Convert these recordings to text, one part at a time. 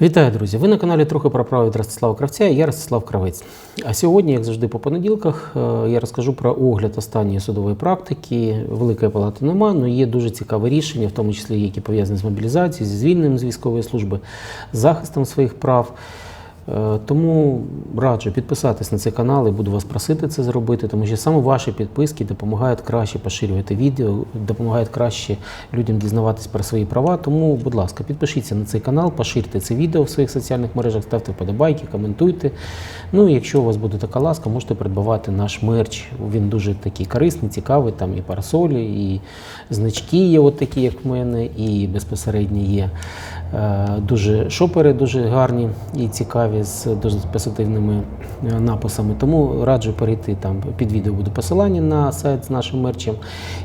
Вітаю, друзі! Ви на каналі трохи про право від Ростислава Кравця. Я Ростислав Кравець. А сьогодні, як завжди, по понеділках, е, я розкажу про огляд останньої судової практики. Великої палати нема, але є дуже цікаве рішення, в тому числі які пов'язані з мобілізацією, зі звільненням з військової служби, захистом своїх прав. Е, Тому раджу підписатись на цей канал і буду вас просити це зробити, тому що саме ваші підписки допомагають краще поширювати відео, допомагають краще людям дізнаватись про свої права. Тому, будь ласка, підпишіться на цей канал, поширте це відео в своїх соціальних мережах, ставте вподобайки, коментуйте. Ну і якщо у вас буде така ласка, можете придбавати наш мерч. Він дуже такий корисний, цікавий. Там і парасолі, і значки є, от такі, як в мене, і безпосередньо є. Е, Дуже шопери дуже гарні і цікаві з дуже позитивними е, написами. Тому раджу перейти там під відео буде посилання на сайт з нашим мерчем.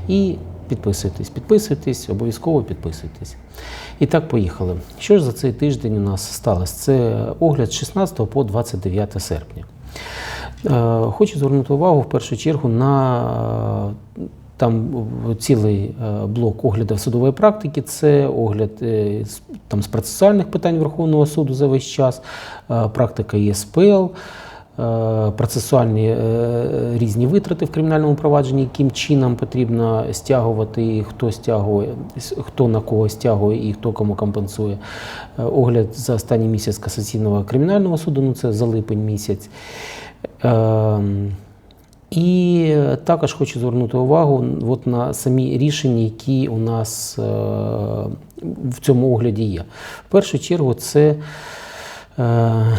І підписуйтесь, підписуйтесь, обов'язково підписуйтесь. І так, поїхали. Що ж за цей тиждень у нас сталося? Це огляд з 16 по 29 серпня. Е, Хочу звернути увагу в першу чергу на там цілий е, блок оглядів судової практики. Це огляд е, там, з процесуальних питань Верховного суду за весь час, е, практика ЄСПЛ. Процесуальні різні витрати в кримінальному провадженні, яким чином потрібно стягувати, хто стягує, хто на кого стягує і хто кому компенсує. Огляд за останній місяць касаційного кримінального суду, ну це за липень місяць. І також хочу звернути увагу от на самі рішення, які у нас е, в цьому огляді є. В першу чергу, це е,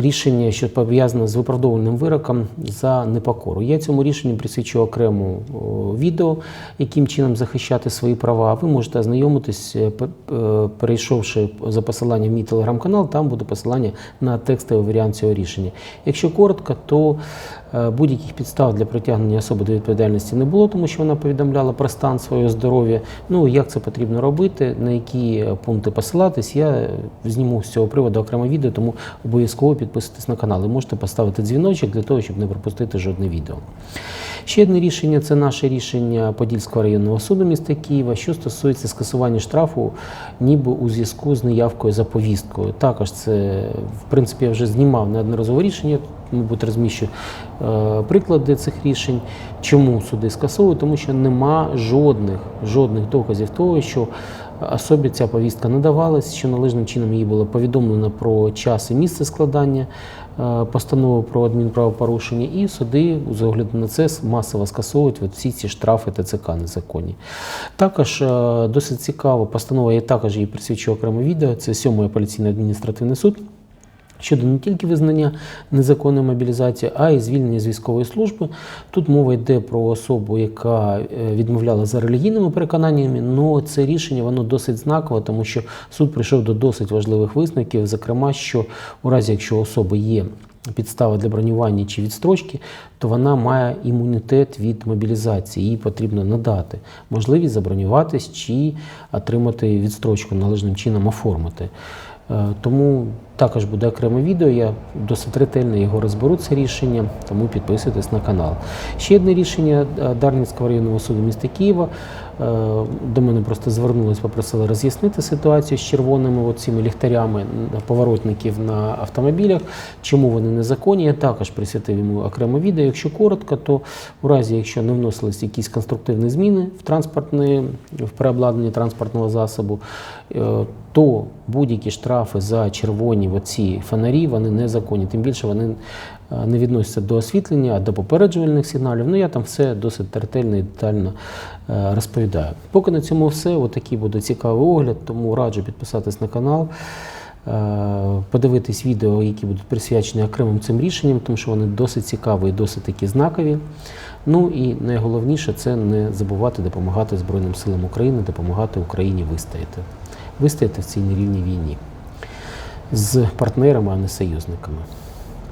рішення, що пов'язане з виправдовувальним вироком за непокору. Я цьому рішенню присвячу окрему відео, яким чином захищати свої права. Ви можете ознайомитись, е, е, перейшовши за посиланням в мій телеграм-канал, там буде посилання на текстовий варіант цього рішення. Якщо коротко, то е, будь-яких підстав для притягнення особи до відповідальності не було, тому що вона повідомляла про стан свого здоров'я. Ну як це потрібно робити, на які пункти посилатись, я зніму з цього приводу окреме відео, тому обов'язково підписуйтесь на канал і можете поставити дзвіночок для того, щоб не пропустити жодне відео. Ще одне рішення це наше рішення Подільського районного суду міста Києва, що стосується скасування штрафу, ніби у зв'язку з неявкою за повісткою. Також це, в принципі, я вже знімав неодноразове рішення, мабуть, розміщу е, приклади цих рішень. Чому суди скасовують? Тому що нема жодних, жодних доказів того, що особі ця повістка надавалась, що належним чином їй було повідомлено про час і місце складання е, постанови про адмінправопорушення, і суди з огляду на це масово скасовують от всі ці штрафи ТЦК незаконні. Також е, досить цікава постанова, я також її присвячу окреме відео. Це 7 апеляційний адміністративний суд. Щодо не тільки визнання незаконної мобілізації, а й звільнення з військової служби. Тут мова йде про особу, яка е, відмовляла за релігійними переконаннями. але це рішення воно досить знакове, тому що суд прийшов до досить важливих висновків, зокрема, що у разі, якщо особи є підстава для бронювання чи відстрочки, то вона має імунітет від мобілізації. Їй потрібно надати можливість забронюватись чи отримати відстрочку належним чином оформити. Е, Тому також буде окреме відео. Я досить ретельно його розберу, це рішення, тому підписуйтесь на канал. Ще одне рішення е, Дарницького районного суду міста Києва. Е, До мене просто звернулись, попросили роз'яснити ситуацію з червоними цими ліхтарями поворотників на автомобілях. Чому вони незаконні? Я також присвятив йому окреме відео. Якщо коротко, то у разі, якщо не вносились якісь конструктивні зміни в транспортне, в переобладнання транспортного засобу, е, то будь-які штрафи за червоні оці фонарі вони незаконні. Тим більше вони не відносяться до освітлення, а до попереджувальних сигналів. Ну я там все досить ретельно і детально е, розповідаю. Поки на цьому все. Отакий буде цікавий огляд, тому раджу підписатись на канал. е, Подивитись відео, які будуть присвячені окремим цим рішенням, тому що вони досить цікаві і досить такі знакові. Ну і найголовніше це не забувати допомагати Збройним силам України, допомагати Україні вистояти. Вистояти в цій нерівній війні з партнерами, а не союзниками.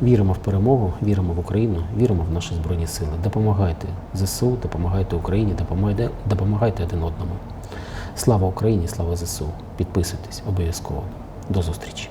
Віримо в перемогу, віримо в Україну, віримо в наші Збройні Сили. Допомагайте ЗСУ, допомагайте Україні, допомагайте, допомагайте один одному. Слава Україні, слава ЗСУ. Підписуйтесь обов'язково. До зустрічі!